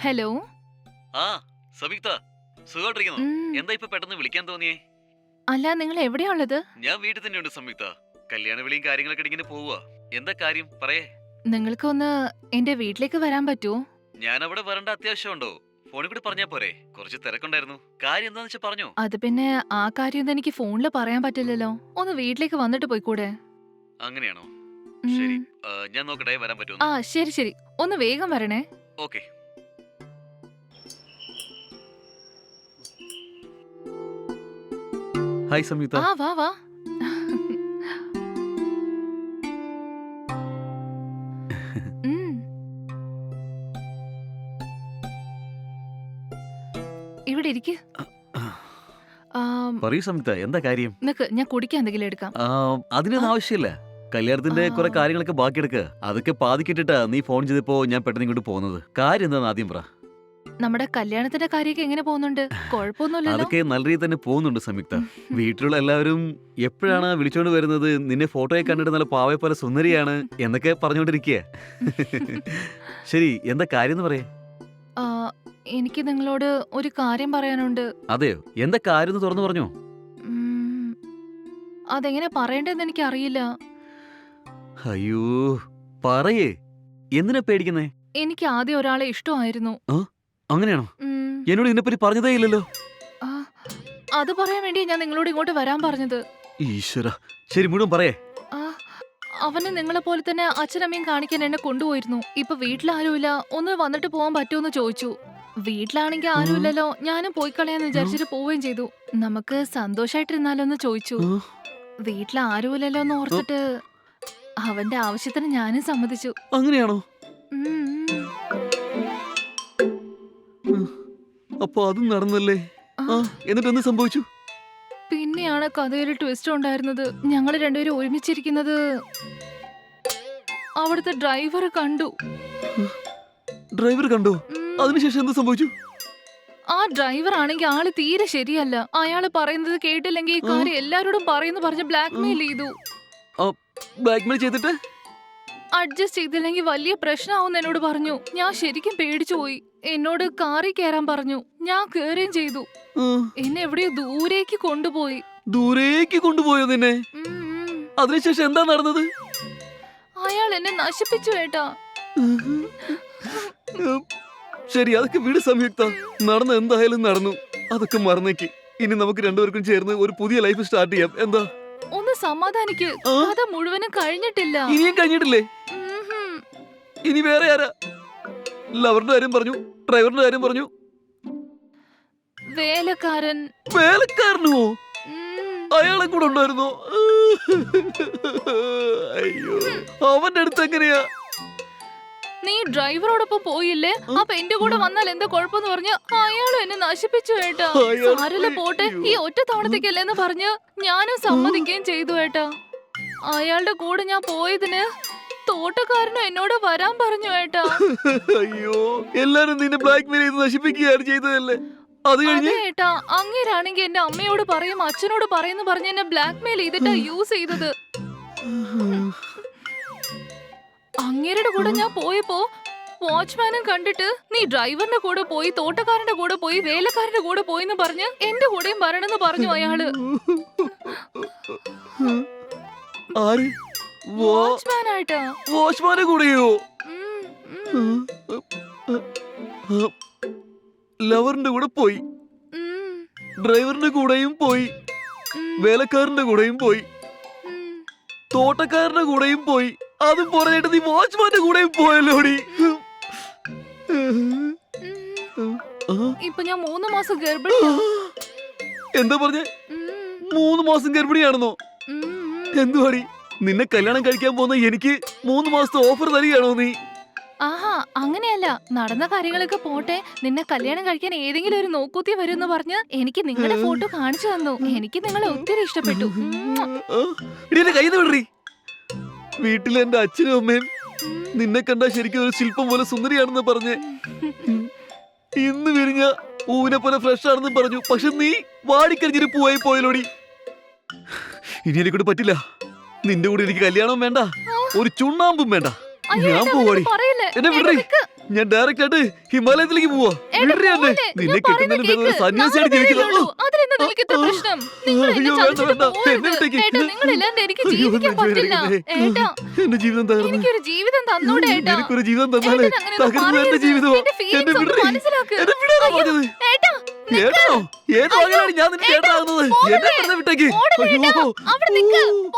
Hello? ആ സംയുക്ത സുഖമായിട്ടിരിക്കുന്നു. ഉം, എന്താ ഇപ്പൊ പെട്ടെന്ന് വിളിക്കാൻ തോന്നിയേ? അല്ല നിങ്ങൾ എവിടെയാ ഉള്ളത്? ഞാൻ വീട്ടിൽ തന്നെയുണ്ട് സംയുക്ത കല്യാണ വിളിയും കാര്യങ്ങളൊക്കെ ഇങ്ങനെ പോവുക എന്താ കാര്യം? പറയേ. നിങ്ങൾക്കൊന്ന് എന്റെ വീട്ടിലേക്ക് വരാൻ പറ്റുമോ? ഞാൻ അവിടെ വരേണ്ട അത്യാവശ്യമുണ്ടോ? ഫോണിൽ കൂടി പറഞ്ഞാ പോരെ. കുറച്ച് തിരക്കുണ്ടായിരുന്നു. കാര്യം എന്താണെന്ന് വെച്ചാ പറഞ്ഞോ. അത് പിന്നെ ആ കാര്യം ഒന്നും എനിക്ക് ഫോണിൽ പറയാൻ പറ്റില്ലല്ലോ. ഒന്ന് വീട്ടിലേക്ക് വന്നിട്ട് പോയിക്കൂടെ? അങ്ങനെയാണോ? ഉം. ശരി ആ, ഞാൻ നോക്കട്ടെ വരാൻ പറ്റുമോ ആ ശരി ശരി. ഒന്ന് വേഗം വരണേ. ഓക്കെ. ഹായ് സംയുക്ത ആ വാ വാ. ഉം. ഇവിടെ ഇരിക്ക്. പറയൂ സംയുക്ത എന്താ കാര്യം? നിക്ക് ഞാൻ കുടിക്കാൻ എന്തെങ്കിലും എടുക്കാം? ആ, അതിനൊന്നും ആ. ആവശ്യമില്ല. കല്യാണത്തിന്റെ ആ. കുറെ കാര്യങ്ങളൊക്കെ ബാക്കിയെടുക്കുക അതൊക്കെ പാതിക്കിട്ടിട്ടാ നീ ഫോൺ ചെയ്തപ്പോ ഞാൻ പെട്ടെന്ന് ഇങ്ങോട്ട് പോകുന്നത്. കാര്യം എന്താന്ന് ആദ്യം പറ. നമ്മുടെ കല്യാണത്തിന്റെ കാര്യമൊക്കെ എങ്ങനെ പോകുന്നുണ്ട്? കുഴപ്പമൊന്നുമില്ലല്ലോ. അതൊക്കെ നല്ല രീതിയിൽ തന്നെ പോകുന്നുണ്ട് സംയുക്ത. വീട്ടിലുള്ള എല്ലാവരും എപ്പോഴാണ് വിളിച്ചോണ്ട് വരുന്നത്? നിന്നെ ഫോട്ടോയെ കണ്ടിട്ട് നല്ല പാവയെ പോലെ സുന്ദരിയാണ് എന്നൊക്കെ പറഞ്ഞുകൊണ്ടിരിക്കുക ശരി എന്താ കാര്യം എന്ന് പറയേ? ആ, എനിക്ക് നിങ്ങളോട് ഒരു കാര്യം പറയാനുണ്ട്. അതെയോ? എന്താ കാര്യം എന്ന് തുറന്നു പറഞ്ഞോ? ഉം, അതെങ്ങനെ പറയണ്ടെന്ന് എനിക്ക് അറിയില്ല അയ്യോ പറയേ. എന്തിനാ പേടിക്കുന്നേ? എനിക്ക് ആദ്യം ഒരാളെ ഇഷ്ടമായിരുന്നു. അങ്ങനെയാണോ? എന്നോട് ഇതിനെപ്പറ്റി പറഞ്ഞതേ ഇല്ലല്ലോ. അത് പറയാൻ വേണ്ടി ഞാൻ നിങ്ങളോട് ഇങ്ങോട്ട് വരാൻ പറഞ്ഞത്. ഈശ്വര ശരി മുഴുവൻ പറയേ. അവന് നിങ്ങളെ പോലെ തന്നെ അച്ഛനമ്മയും കാണിക്കാൻ എന്നെ കൊണ്ടുപോയിരുന്നു. ഇപ്പൊ വീട്ടിലാരുമില്ല ഒന്ന് വന്നിട്ട് പോകാൻ പറ്റുമെന്ന് ചോദിച്ചു. വീട്ടിലാണെങ്കിൽ ആരുമില്ലല്ലോ ഞാനും പോയി കളയാന്ന് വിചാരിച്ചിട്ട് പോവുകയും ചെയ്തു. നമുക്ക് സന്തോഷായിട്ടിരുന്നാലോന്ന് ചോദിച്ചു. വീട്ടിലാരുമില്ലല്ലോ വീട്ടിൽ ആരുമില്ലല്ലോ എന്ന് ഓർത്തിട്ട് അവന്റെ ആവശ്യത്തിന് ഞാനും സമ്മതിച്ചു. അങ്ങനെയാണോ? ഉം. അപ്പൊ അതും നടന്നല്ലേ? ആ, എന്നിട്ട് എന്ത് സംഭവിച്ചു? പിന്നെയാണ് കഥയിൽ ട്വിസ്റ്റ് ഉണ്ടായിരുന്നത്. ഞങ്ങൾ രണ്ടുപേരും ഒരുമിച്ചിരിക്കുന്നത് അവിടുത്തെ ഡ്രൈവർ കണ്ടു. ഡ്രൈവർ കണ്ടോ. അതിനുശേഷം എന്ത് സംഭവിച്ചു? ആ ഡ്രൈവർ ആണെങ്കിൽ ആൾ തീരെ ശരിയല്ല. അയാൾ പറയുന്നത് കേട്ടില്ലെങ്കിൽ ഈ കാര്യം എല്ലാരോടും പറയുന്നു പറഞ്ഞ് ബ്ലാക്ക്മെയിൽ ചെയ്തു. ബ്ലാക്ക്മെയിൽ ചെയ്തിട്ട്? അഡ്ജസ്റ്റ് ചെയ്തില്ലെങ്കിൽ വലിയ പ്രശ്നമാവും എന്നോട് പറഞ്ഞു. ഞാൻ ശരിക്കും പേടിച്ചു പോയി. എന്നോട് കാറി കയറാൻ പറഞ്ഞു. ഞാൻ കേറുകയും ചെയ്തു. എന്നെ എവിടെയോ ദൂരേക്ക് കൊണ്ടുപോയി. ദൂരേക്ക് കൊണ്ടുപോയോ നിന്നെ. അതിനുശേഷം എന്താ നടന്നത്? അയാൾ എന്നെ നശിപ്പിച്ചു ഏട്ടാ. ശരി അതൊക്കെ വീട് സംയുക്ത. നടന്ന എന്തായാലും നടന്നു. അതൊക്കെ മറന്നേക്ക്. ഇനി നമുക്ക് രണ്ടുപേർക്കും ചേർന്ന് ഒരു പുതിയ ലൈഫ് സ്റ്റാർട്ട് ചെയ്യാം. എന്താ? ഒന്ന് സമാധാനിക്ക്? കഥ മുഴുവനും കഴിഞ്ഞിട്ടില്ല. ഇനിയും കഴിഞ്ഞിട്ടില്ലേ? ഇനി വേറെ ആരാ? ലവറിന്റെ കാര്യം പറഞ്ഞു. ഡ്രൈവറിന്റെ കാര്യം പറഞ്ഞു. വേലക്കാരൻ. വേലക്കാരനോ. അയാളെ കൂടെ ഉണ്ടായിരുന്നു? അയ്യോ അവന്റെ അടുത്ത് എങ്ങനെയാ? നീ ഡ്രൈവറോടൊപ്പം പോയില്ലേ. അപ്പൊ എന്റെ കൂടെ വന്നാൽ എന്താ കുഴപ്പമെന്ന് പറഞ്ഞ് അയാൾ എന്നെ നശിപ്പിച്ചു ഏട്ടാ. സാരല്ല പോട്ടെ ഈ ഒറ്റ തവണത്തേക്കല്ലേന്ന് പറഞ്ഞ് ഞാനും സമ്മതിക്കുകയും ചെയ്തു ഏട്ടാ. അയാളുടെ കൂടെ ഞാൻ പോയതിന് തോട്ടക്കാരനും എന്നോട് വരാൻ പറഞ്ഞു ഏട്ടാ. അയ്യോ എല്ലാരും നിന്നെ ബ്ലാക്ക് മെയിൽ ചെയ്ത് നശിപ്പിക്കുകയാണ് ചെയ്തതല്ലേ? അത് കഴിഞ്ഞ്? ഏട്ടാ അങ്ങേരാണെങ്കിൽ എന്റെ അമ്മയോട് പറയും അച്ഛനോട് പറയുന്നു പറഞ്ഞ് എന്നെ ബ്ലാക്ക് മെയിൽ ചെയ്തിട്ടാ യൂസ് ചെയ്തത്. അങ്ങേരുടെ കൂടെ ഞാൻ പോയപ്പോ വാച്ച്മാനും കണ്ടിട്ട് നീ ഡ്രൈവറിന്റെ കൂടെ പോയി തോട്ടക്കാരന്റെ കൂടെ പോയി വേലക്കാരന്റെ കൂടെ പോയി എന്ന് പറഞ്ഞ് എന്റെ കൂടെയും വരണമെന്ന് പറഞ്ഞു അയാൾ. ആര്? വാച്ച്മാൻ ആയിട്ടാ വാച്ച്മാനെ കൂടെയോ? ലവറിന്റെ കൂടെ പോയി. ഡ്രൈവറിന്റെ കൂടെയും പോയി. വേലക്കാരന്റെ കൂടെയും പോയി. തോട്ടക്കാരന്റെ കൂടെയും പോയി. അതും പോരായിട്ട് നീ വാച്ച്മാന്റെ കൂടെയും പോയല്ലോടി. ഇപ്പൊ ഞാൻ മൂന്ന് മാസം ഗർഭിണിയാ. എന്താ പറഞ്ഞേ? മൂന്ന് മാസം ഗർഭിണിയാണെന്നോ. എന്തുവാടി? നിന്നെ കല്യാണം കഴിക്കാൻ പോകുന്ന എനിക്ക് മൂന്ന് മാസത്തെ ഓഫർ തരികയാണോ നീ? ആഹാ അങ്ങനെയല്ല. നടന്ന കാര്യങ്ങളൊക്കെ പോട്ടെ. നിന്നെ കല്യാണം കഴിക്കാൻ ഏതെങ്കിലും ഒരു നോക്കൂത്തി വരുമെന്ന് പറഞ്ഞ് എനിക്ക് നിങ്ങളുടെ ഫോട്ടോ കാണിച്ചു തന്നു. എനിക്ക് നിങ്ങളെ ഒത്തിരി ഇഷ്ടപ്പെട്ടു. വീട്ടിൽ എന്റെ അച്ഛനും അമ്മയും നിന്നെ കണ്ടാ ശരിക്കും ഒരു ശില്പം പോലെ സുന്ദരിയാണെന്ന് പറഞ്ഞ്. ഇന്ന് വിരിഞ്ഞ പൂവിനെ പോലെ ഫ്രഷ് ആണെന്ന് പറഞ്ഞു. പക്ഷെ നീ വാടിക്കരിഞ്ഞൊരു പൂവായി പോയലോടി ഇനി എന്നെ പറ്റില്ല. നിന്റെ കൂടെ എനിക്ക് കല്യാണം വേണ്ട. ഒരു ചുണ്ണാമ്പും വേണ്ട. ഞാൻ പോവാടി. എന്നെ വിടറി. ഞാൻ ഡയറക്റ്റ് ആയിട്ട് ഹിമാലയത്തിലേക്ക് പോവാ. വിടറി എന്നെ. നിന്നെ കിട്ടുന്നതിന്. ഒരു സന്യാസിയായിട്ട് എന്റെ ജീവിതം തകർന്നു. എനിക്കൊരു ജീവിതം തന്നാലേ തകർന്നു എന്റെ ജീവിതം എന്നെ വിടറി. എന്നെ വിടാനാ പറഞ്ഞത് ഏട്ടാ, ഏത് ഞാൻ നിന്നെ എന്നെ വിട്ടേക്ക്. അയ്യോ.